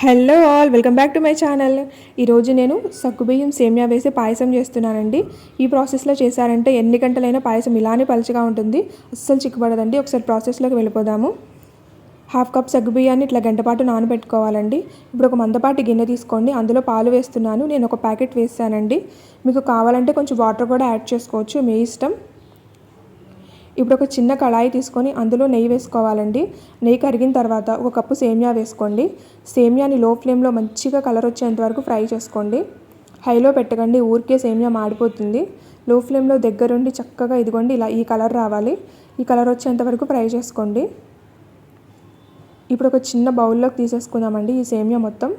Hello all welcome back to my channel. ఈరోజు నేను సగ్గుబియ్యం సేమియా వేసి పాయసం చేస్తున్నానండి. ఈ ప్రాసెస్లో చేశారంటే ఎన్ని గంటలైనా పాయసం ఇలానే పలుచగా ఉంటుంది. అస్సలు చిక్కుపడదండి ఒకసారి ప్రాసెస్లోకి వెళ్ళిపోదాము. హాఫ్ కప్ సగ్గుబియ్యాన్ని ఇట్లా గంటపాటు నానబెట్టుకోవాలండి. ఇప్పుడు ఒక మందపాటి గిన్నె తీసుకోండి. అందులో పాలు వేస్తున్నాను. నేను ఒక ప్యాకెట్ వేస్తానండి మీకు కావాలంటే కొంచెం వాటర్ కూడా యాడ్ చేసుకోవచ్చు. మీ ఇష్టం. ఇప్పుడు ఒక చిన్న కళాయి తీసుకొని అందులో నెయ్యి వేసుకోవాలండి. నెయ్యి కరిగిన తర్వాత ఒక కప్పు సేమియా వేసుకోండి. సేమియాని లో ఫ్లేమ్లో మంచిగా కలర్ వచ్చేంత వరకు ఫ్రై చేసుకోండి. హైలో పెట్టకండి ఊరికే సేమియా మాడిపోతుంది. లో ఫ్లేమ్లో దగ్గరుండి చక్కగా ఇదిగోండి ఇలా ఈ కలర్ రావాలి. ఈ కలర్ వచ్చేంత వరకు ఫ్రై చేసుకోండి. ఇప్పుడు ఒక చిన్న బౌల్లోకి తీసేసుకుందామండి ఈ సేమియా మొత్తం.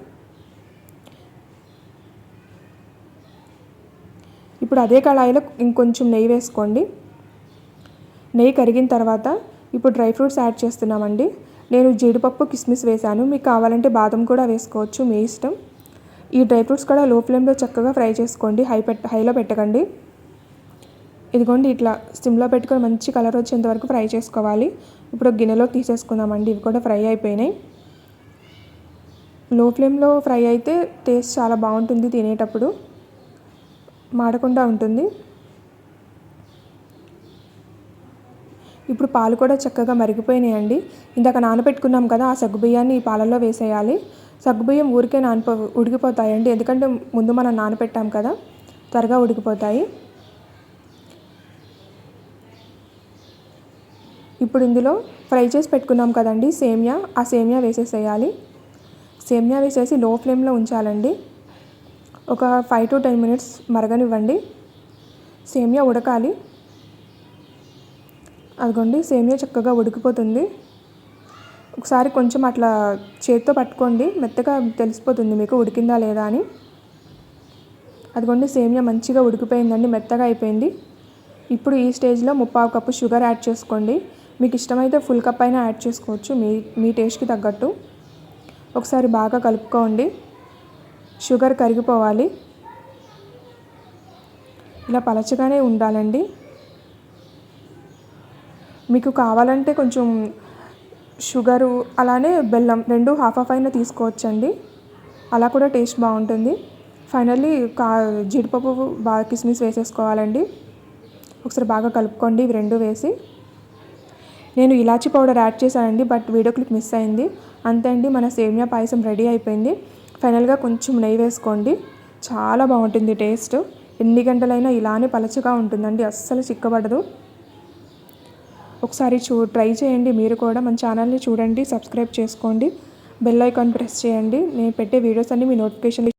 ఇప్పుడు అదే కళాయిలో ఇంకొంచెం నెయ్యి వేసుకోండి. నెయ్యి కరిగిన తర్వాత ఇప్పుడు డ్రై ఫ్రూట్స్ యాడ్ చేస్తున్నామండి. నేను జీడిపప్పు కిస్మిస్ వేశాను. మీకు కావాలంటే బాదం కూడా వేసుకోవచ్చు మీ ఇష్టం. ఈ డ్రై ఫ్రూట్స్ కూడా లో ఫ్లేమ్లో చక్కగా ఫ్రై చేసుకోండి. హై పెట్ హైలో పెట్టకండి. ఇదిగోండి ఇట్లా సిమ్లో పెట్టుకొని మంచి కలర్ వచ్చేంత వరకు ఫ్రై చేసుకోవాలి. ఇప్పుడు గిన్నెలో తీసేసుకుందామండి. ఇవి కూడా ఫ్రై అయిపోయినాయి. లో ఫ్లేమ్లో ఫ్రై అయితే టేస్ట్ చాలా బాగుంటుంది తినేటప్పుడు. మాడకుండా ఉంటుంది. ఇప్పుడు పాలు కూడా చక్కగా మరిగిపోయినాయండి. ఇందాక నానబెట్టుకున్నాం కదా ఆ సగ్గుబియ్యాన్ని ఈ పాలల్లో వేసేయాలి. సగ్గుబియ్యం ఊరికే నానిపో ఉడికిపోతాయండి. ఎందుకంటే ముందు మనం నానబెట్టాం కదా త్వరగా ఉడికిపోతాయి. ఇప్పుడు ఇందులో ఫ్రై చేసి పెట్టుకున్నాం కదండి సేమియా. ఆ సేమియా వేసేసేయాలి. సేమియా వేసేసి లో ఫ్లేమ్లో ఉంచాలండి. ఒక ఫైవ్ టు టెన్ మినిట్స్ మరగనివ్వండి. సేమియా ఉడకాలి. అదిగోండి సేమియా చక్కగా ఉడికిపోతుంది. ఒకసారి కొంచెం అట్లా చేతితో పట్టుకోండి మెత్తగా తెలిసిపోతుంది మీకు ఉడికిందా లేదా అని. అదిగోండి సేమియా మంచిగా ఉడికిపోయిందండి మెత్తగా అయిపోయింది. ఇప్పుడు ఈ స్టేజ్లో ముప్పావు కప్పు షుగర్ యాడ్ చేసుకోండి. మీకు ఇష్టమైతే ఫుల్ కప్ అయినా యాడ్ చేసుకోవచ్చు మీ మీ టేస్ట్కి తగ్గట్టు. ఒకసారి బాగా కలుపుకోండి. షుగర్ కరిగిపోవాలి. ఇలా పలచగానే ఉండాలండి. మీకు కావాలంటే కొంచెం షుగరు అలానే బెల్లం రెండు హాఫ్ హాఫ్ అయినా తీసుకోవచ్చండి. అలా కూడా టేస్ట్ బాగుంటుంది. ఫైనల్లీ కా జీడిపప్పు బాగా కిస్మిస్ వేసేసుకోవాలండి. ఒకసారి బాగా కలుపుకోండి. ఇవి రెండు వేసి నేను ఇలాచి పౌడర్ యాడ్ చేశానండి బట్ వీడియో క్లిప్ మిస్ అయింది. అంతే అండి మన సేమియా పాయసం రెడీ అయిపోయింది. ఫైనల్గా కొంచెం నెయ్యి వేసుకోండి. చాలా బాగుంటుంది టేస్ట్. ఎన్ని గంటలైనా ఇలానే పలచగా ఉంటుందండి. అస్సలు చిక్కబడదు. ఒకసారి చూ ట్రై చేయండి. మీరు కూడా మన ఛానల్ని చూడండి సబ్స్క్రైబ్ చేసుకోండి. బెల్ ఐకాన్ ప్రెస్ చేయండి. నేను పెట్టే వీడియోస్ అన్ని మీ నోటిఫికేషన్